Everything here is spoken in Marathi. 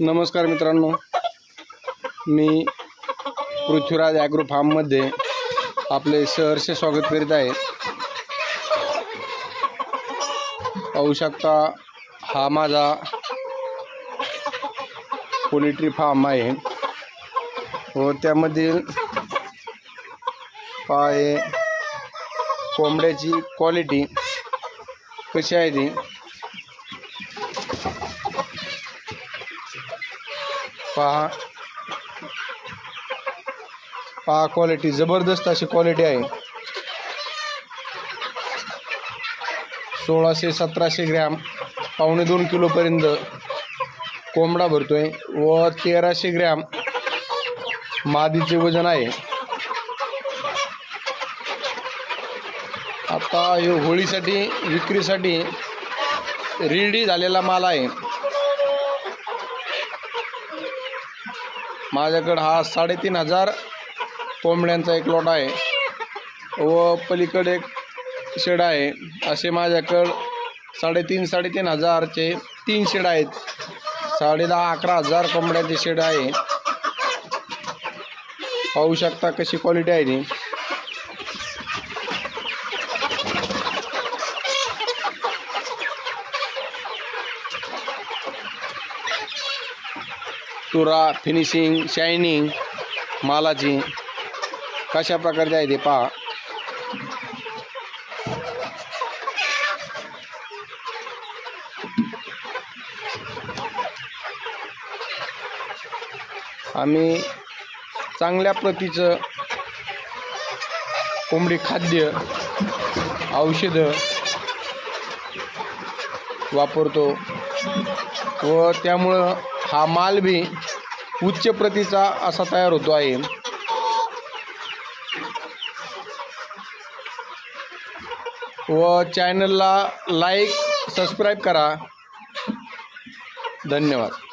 नमस्कार मित्रांनो. मी पृथ्वीराज ॲग्रो फार्ममध्ये आपले सहर्ष स्वागत करीत आहे. पाहू शकता हा माझा पोल्ट्री फार्म आहे. व त्यामधील पाय कोंबड्याची क्वालिटी कशी आहे ती? पहा. पहा क्वालिटी जबरदस्त अशी क्वालिटी आहे. सोळाशे सतराशे ग्रॅम पावणे दोन किलोपर्यंत कोंबडा भरतोय व तेराशे ग्रॅम मादीचे वजन आहे. आता हे होळीसाठी विक्रीसाठी रेडी झालेला माल आहे. माझ्याकडं हा साडेतीन हजार कोंबड्यांचा एक लॉट आहे. व पलीकडे एक शेड आहे. असे माझ्याकडं साडेतीन साडेतीन हजारचे तीन शेड आहेत. साडे दहा अकरा हजार कोंबड्यांचे शेड आहे. पाहू शकता कशी क्वालिटी आहे ती. तुरा फिनिशिंग शायनिंग मालाची कशा प्रकारचे आहे ते पहा. आम्ही चांगल्या प्रतीचं कोंबडी खाद्य औषधं वापरतो. व त्यामुळं हा माल बी उच्च प्रतीचा असा तयार होतो आहे. व चॅनलला लाईक सबस्क्राईब करा. धन्यवाद.